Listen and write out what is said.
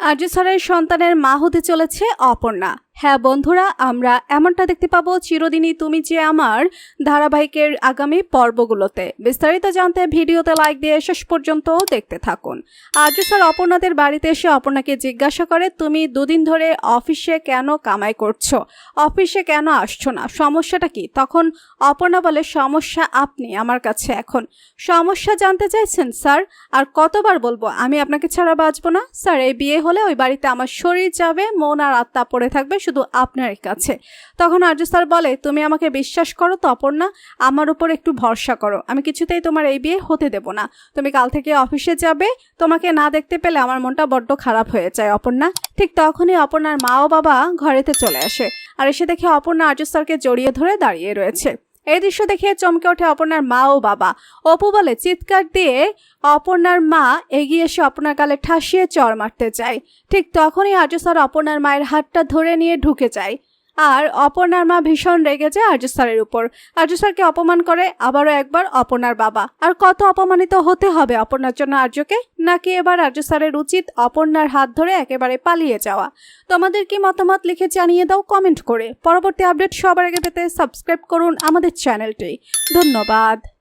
আর্য স্যারের সন্তানের মা হতে চলেছে অপর্ণা। হ্যাঁ বন্ধুরা, আমরা এমনটা দেখতে পাবো, চিরদিনই তুমি যে আমার ধারাবাহিকের আগামী পর্বগুলোতে। বিস্তারিত জানতে ভিডিওতে লাইক দিয়ে শেষ পর্যন্ত দেখতে থাকুন। আর্য স্যার অপর্ণাদের বাড়িতে এসে অপর্ণাকে জিজ্ঞাসা করে, তুমি দুদিন ধরে অফিসে কেন কামাই করছ? অফিসে কেন আসছো না? সমস্যাটা কি? তখন অপর্ণা বলে, সমস্যা আপনি আমার কাছে এখন। সমস্যা জানতে চাইছেন স্যার, আর কতবার বলব, আমি আপনাকে ছাড়া বাঁচবো না? স্যার, এই বিয়ে হলে ওই বাড়িতে আমার শরীর যাবে, মন আর আত্মা পড়ে থাকবে শুধু আপনার কাছে। তখন আর্য স্যার বলে, তুমি আমাকে বিশ্বাস করো তো অপর্ণা, আমার উপর একটু ভরসা করো। আমি কিছুতেই তোমার এই বিয়ে হতে দেব না। তুমি কাল থেকে অফিসে যাবে, তোমাকে না দেখতে পেলে আমার মনটা বড্ড খারাপ হয়ে যায়, অপর্ণা। ঠিক তখনই অপর্ণার মা ও বাবা ঘরেতে চলে আসে, আর এসে দেখে অপর্ণা আর্য স্যারকে জড়িয়ে ধরে দাঁড়িয়ে রয়েছে। এই দৃশ্য দেখে চমকে ওঠে অপর্ণার মা ও বাবা। অপু বলে, চিৎকার দিয়ে অপর্ণার মা এগিয়ে এসে অপর্ণার কালে ঠাসিয়ে চড় মারতে চায়। ঠিক তখনই আর্য স্যার অপর্ণার মায়ের হাতটা ধরে নিয়ে ঢুকে যায়। আর অপর্ণার মা ভীষণ রেগে যায় আর্য স্যারের উপর। আর্য স্যারকে অপমান করে আবারও একবার অপর্ণার বাবা। আর কত অপমানিত হতে হবে অপর্ণার জন্য আর্যকে? নাকি এবার আর্য স্যারের উচিত অপর্ণার হাত ধরে একেবারে পালিয়ে যাওয়া? তোমাদের কি মতামত লিখে জানিয়ে দাও কমেন্ট করে। পরবর্তী আপডেট সবার আগে পেতে সাবস্ক্রাইব করুন আমাদের চ্যানেলটি। ধন্যবাদ।